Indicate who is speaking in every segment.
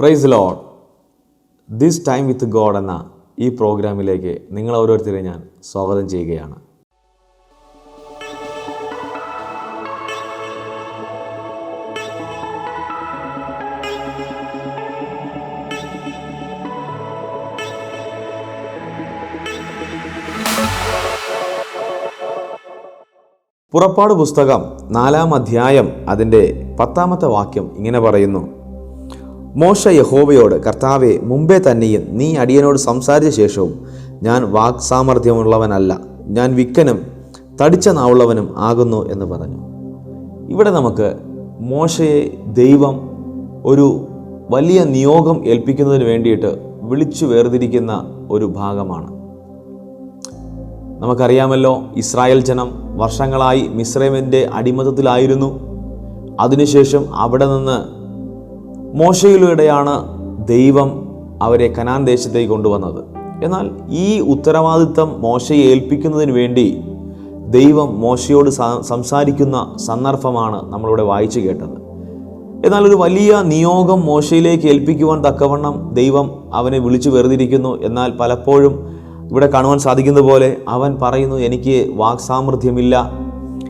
Speaker 1: Praise lord this time with god എന്ന ഈ പ്രോഗ്രാമിലേക്ക് നിങ്ങൾ ഓരോരുത്തരെ ഞാൻ സ്വാഗതം ചെയ്യുകയാണ്. പുറപ്പാട് പുസ്തകം നാലാം അധ്യായം അതിന്റെ പത്താമത്തെ വാക്യം ഇങ്ങനെ പറയുന്നു. മോശ യഹോവയോട് കർത്താവെ മുമ്പേ തന്നെയും നീ അടിയനോട് സംസാരിച്ച ശേഷവും ഞാൻ വാക്സാമർഥ്യമുള്ളവനല്ല. ഞാൻ വിക്കനും തടിച്ച നാവുള്ളവനും ആകുന്നു എന്ന് പറഞ്ഞു. ഇവിടെ നമുക്ക് മോശയെ ദൈവം ഒരു വലിയ നിയോഗം ഏൽപ്പിക്കുന്നതിന് വേണ്ടിയിട്ട് വിളിച്ചു വേർതിരിക്കുന്ന ഒരു ഭാഗമാണ്. നമുക്കറിയാമല്ലോ ഇസ്രായേൽ ജനം വർഷങ്ങളായി മിസ്രൈമിന്റെ അടിമത്തത്തിലായിരുന്നു. അതിനുശേഷം അവിടെ നിന്ന് മോശയിലൂടെയാണ് ദൈവം അവരെ കനാൻ ദേശത്തേക്ക് കൊണ്ടുവന്നത്. എന്നാൽ ഈ ഉത്തരവാദിത്തം മോശയെ ഏൽപ്പിക്കുന്നതിന് വേണ്ടി ദൈവം മോശയോട് സംസാരിക്കുന്ന സന്ദർഭമാണ് നമ്മളിവിടെ വായിച്ചു കേട്ടത്. എന്നാൽ ഒരു വലിയ നിയോഗം മോശയിലേക്ക് ഏൽപ്പിക്കുവാൻ തക്കവണ്ണം ദൈവം അവനെ വിളിച്ചു വേർതിരിക്കുന്നു എന്നാൽ പലപ്പോഴും ഇവിടെ കാണുവാൻ സാധിക്കുന്നത് പോലെ അവൻ പറയുന്നു എനിക്ക് വാക്സാമർഥ്യമില്ല.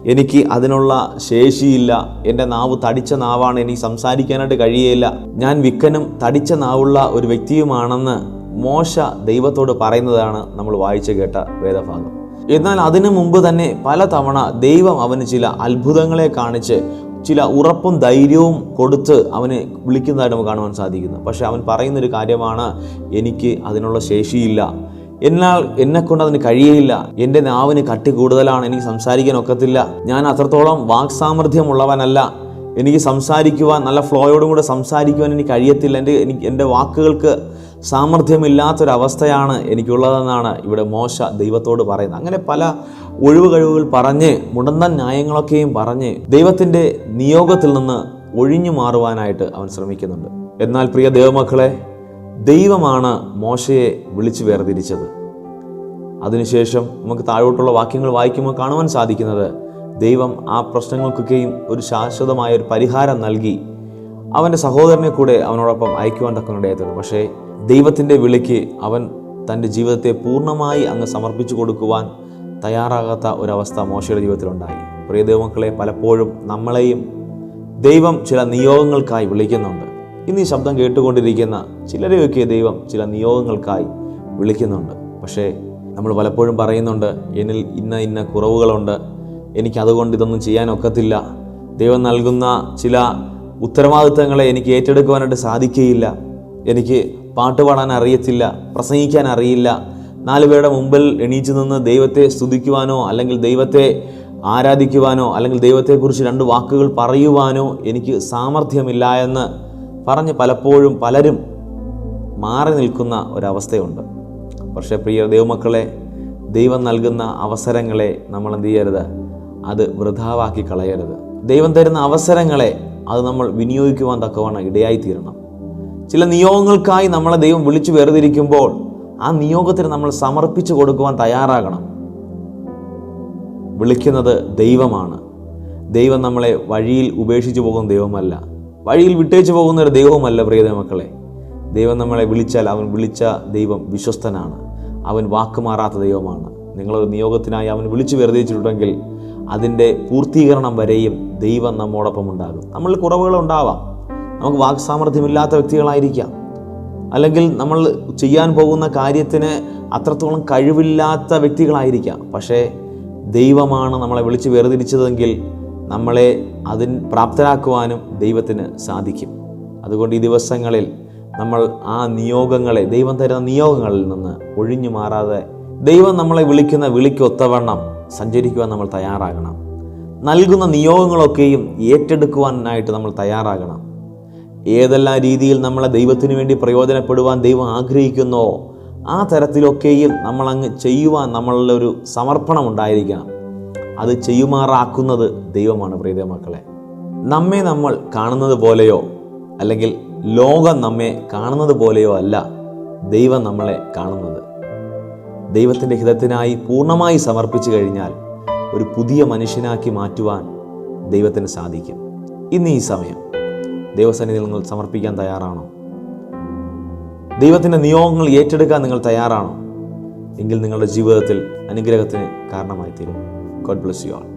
Speaker 1: എനിക്ക് അതിനുള്ള ശേഷിയില്ല. എന്റെ നാവ് തടിച്ച നാവാണ്. എനിക്ക് സംസാരിക്കാനായിട്ട് കഴിയുകയില്ല ഞാൻ വിക്കനും തടിച്ച നാവുള്ള ഒരു വ്യക്തിയുമാണെന്ന് മോശ ദൈവത്തോട് പറയുന്നതാണ് നമ്മൾ വായിച്ചു കേട്ട വേദഭാഗം. എന്നാൽ അതിനു മുമ്പ് തന്നെ പലതവണ ദൈവം അവന് ചില അത്ഭുതങ്ങളെ കാണിച്ച് ചില ഉറപ്പും ധൈര്യവും കൊടുത്ത് അവനെ വിളിക്കുന്നതായിട്ട് നമുക്ക് കാണുവാൻ സാധിക്കുന്നു. പക്ഷെ അവൻ പറയുന്നൊരു കാര്യമാണ് എനിക്ക് അതിനുള്ള ശേഷിയില്ല. എന്നാൽ എന്നെ കൊണ്ട് അതിന് കഴിയയില്ല. എന്റെ നാവിന് കട്ടി കൂടുതലാണ്. എനിക്ക് സംസാരിക്കാൻ ഒക്കത്തില്ല. ഞാൻ അത്രത്തോളം വാക്സാമർഥ്യമുള്ളവനല്ല. എനിക്ക് സംസാരിക്കുവാൻ നല്ല ഫ്ലോയോടും കൂടെ സംസാരിക്കുവാൻ എനിക്ക് കഴിയത്തില്ല. എന്റെ എനിക്ക് എന്റെ വാക്കുകൾക്ക് സാമർഥ്യമില്ലാത്തൊരവസ്ഥയാണ് എനിക്കുള്ളതെന്നാണ് ഇവിടെ മോശ ദൈവത്തോട് പറയുന്നത്. അങ്ങനെ പല ഒഴിവ് കഴിവുകൾ പറഞ്ഞ് മുടന്തൻ ന്യായങ്ങളൊക്കെയും പറഞ്ഞ് ദൈവത്തിന്റെ നിയോഗത്തിൽ നിന്ന് ഒഴിഞ്ഞു മാറുവാനായിട്ട് അവൻ ശ്രമിക്കുന്നുണ്ട്. എന്നാൽ പ്രിയ ദൈവമക്കളെ ദൈവമാണ് മോശയെ വിളിച്ചു വേർതിരിച്ചത്. അതിനുശേഷം നമുക്ക് താഴോട്ടുള്ള വാക്യങ്ങൾ വായിക്കുമ്പോൾ കാണുവാൻ സാധിക്കുന്നത് ദൈവം ആ പ്രശ്നങ്ങൾക്കൊക്കെയും ഒരു ശാശ്വതമായ ഒരു പരിഹാരം നൽകി അവന്റെ സഹോദരനെ കൂടെ അവനോടൊപ്പം അയക്കുവാൻ തക്കനിടയത്തുണ്ട് പക്ഷേ ദൈവത്തിന്റെ വിളിക്ക് അവൻ തന്റെ ജീവിതത്തെ പൂർണമായി അങ്ങ് സമർപ്പിച്ചു കൊടുക്കുവാൻ തയ്യാറാകാത്ത ഒരവസ്ഥ മോശയുടെ ജീവിതത്തിലുണ്ടായി. പ്രിയ ദൈവമക്കളെ പലപ്പോഴും നമ്മളെയും ദൈവം ചില നിയോഗങ്ങൾക്കായി വിളിക്കുന്നുണ്ട്. ഇന്ന് ഈ ശബ്ദം കേട്ടുകൊണ്ടിരിക്കുന്ന ചിലരെയൊക്കെ ദൈവം ചില നിയോഗങ്ങൾക്കായി വിളിക്കുന്നുണ്ട്. പക്ഷേ നമ്മൾ പലപ്പോഴും പറയുന്നുണ്ട് എന്നിൽ ഇന്ന ഇന്ന കുറവുകളുണ്ട്. എനിക്ക് അതുകൊണ്ട് ഇതൊന്നും ചെയ്യാൻ ഒക്കത്തില്ല. ദൈവം നൽകുന്ന ചില ഉത്തരവാദിത്തങ്ങളെ എനിക്ക് ഏറ്റെടുക്കുവാനായിട്ട് സാധിക്കുകയില്ല. എനിക്ക് പാട്ട് പാടാൻ അറിയത്തില്ല പ്രസംഗിക്കാൻ അറിയില്ല. നാല് പേരുടെ മുമ്പിൽ എണീച്ചു നിന്ന് ദൈവത്തെ സ്തുതിക്കുവാനോ അല്ലെങ്കിൽ ദൈവത്തെ ആരാധിക്കുവാനോ അല്ലെങ്കിൽ ദൈവത്തെക്കുറിച്ച് രണ്ട് വാക്കുകൾ പറയുവാനോ എനിക്ക് സാമർഥ്യമില്ല എന്ന് പറഞ്ഞ് പലപ്പോഴും പലരും മാറി നിൽക്കുന്ന ഒരവസ്ഥയുണ്ട്. പക്ഷേ പ്രിയ ദൈവമക്കളെ ദൈവം നൽകുന്ന അവസരങ്ങളെ നമ്മൾ എന്ത് ചെയ്യരുത്? അത് വൃഥാവാക്കി കളയരുത്. ദൈവം തരുന്ന അവസരങ്ങളെ അത് നമ്മൾ വിനിയോഗിക്കുവാൻ തക്കവണ്ണം ഇടയായിത്തീരണം. ചില നിയോഗങ്ങൾക്കായി നമ്മളെ ദൈവം വിളിച്ചു വേർതിരിക്കുമ്പോൾ ആ നിയോഗത്തിന് നമ്മൾ സമർപ്പിച്ചു കൊടുക്കുവാൻ തയ്യാറാകണം. വിളിക്കുന്നത് ദൈവമാണ്. ദൈവം നമ്മളെ വഴിയിൽ ഉപേക്ഷിച്ചു പോകുന്ന ദൈവമല്ല. വഴിയിൽ വിട്ടേച്ചു പോകുന്ന ഒരു ദൈവമല്ല പ്രിയത മക്കളെ ദൈവം നമ്മളെ വിളിച്ചാൽ അവൻ വിളിച്ച ദൈവം വിശ്വസ്തനാണ്. അവൻ വാക്കുമാറാത്ത ദൈവമാണ്. നിങ്ങളൊരു നിയോഗത്തിനായി അവൻ വിളിച്ചു വെറുതെച്ചിട്ടുണ്ടെങ്കിൽ അതിന്റെ പൂർത്തീകരണം വരെയും ദൈവം നമ്മോടൊപ്പം ഉണ്ടാകും. നമ്മളിൽ കുറവുകളുണ്ടാവാം നമുക്ക് വാക്സാമർഥ്യമില്ലാത്ത വ്യക്തികളായിരിക്കാം. അല്ലെങ്കിൽ നമ്മൾ ചെയ്യാൻ പോകുന്ന കാര്യത്തിന് അത്രത്തോളം കഴിവില്ലാത്ത വ്യക്തികളായിരിക്കാം. പക്ഷേ ദൈവമാണ് നമ്മളെ വിളിച്ച് വേർതിരിച്ചതെങ്കിൽ നമ്മളെ അതിന് പ്രാപ്തരാക്കുവാനും ദൈവത്തിന് സാധിക്കും. അതുകൊണ്ട് ഈ ദിവസങ്ങളിൽ നമ്മൾ ആ നിയോഗങ്ങളെ ദൈവം തരുന്ന നിയോഗങ്ങളിൽ നിന്ന് ഒഴിഞ്ഞു മാറാതെ ദൈവം നമ്മളെ വിളിക്കുന്ന വിളിക്കൊത്തവണ്ണം സഞ്ചരിക്കുവാൻ നമ്മൾ തയ്യാറാകണം. നൽകുന്ന നിയോഗങ്ങളൊക്കെയും ഏറ്റെടുക്കുവാനായിട്ട് നമ്മൾ തയ്യാറാകണം. ഏതെല്ലാം രീതിയിൽ നമ്മളെ ദൈവത്തിന് വേണ്ടി പ്രയോജനപ്പെടുവാൻ ദൈവം ആഗ്രഹിക്കുന്നോ ആ തരത്തിലൊക്കെയും നമ്മൾ അങ്ങ് ചെയ്യുവാൻ നമ്മളുടെ ഒരു സമർപ്പണം ഉണ്ടായിരിക്കണം അത് ചെയ്യുമാറാക്കുന്നത് ദൈവമാണ് പ്രീത മക്കളെ. നമ്മെ നമ്മൾ കാണുന്നത് പോലെയോ അല്ലെങ്കിൽ ലോകം നമ്മെ കാണുന്നത് പോലെയോ അല്ല ദൈവം നമ്മളെ കാണുന്നത്. ദൈവത്തിന്റെ ഹിതത്തിനായി പൂർണമായി സമർപ്പിച്ചു കഴിഞ്ഞാൽ ഒരു പുതിയ മനുഷ്യനാക്കി മാറ്റുവാൻ ദൈവത്തിന് സാധിക്കും. ഇന്ന് ഈ സമയം ദൈവസന്നിധിയിൽ നിങ്ങൾ സമർപ്പിക്കാൻ തയ്യാറാണോ? ദൈവത്തിന്റെ നിയോഗങ്ങൾ ഏറ്റെടുക്കാൻ നിങ്ങൾ തയ്യാറാണോ? എങ്കിൽ നിങ്ങളുടെ ജീവിതത്തിൽ അനുഗ്രഹത്തിന് കാരണമായി തീരും ഗോഡ് ബ്ലസ് യു ആൾ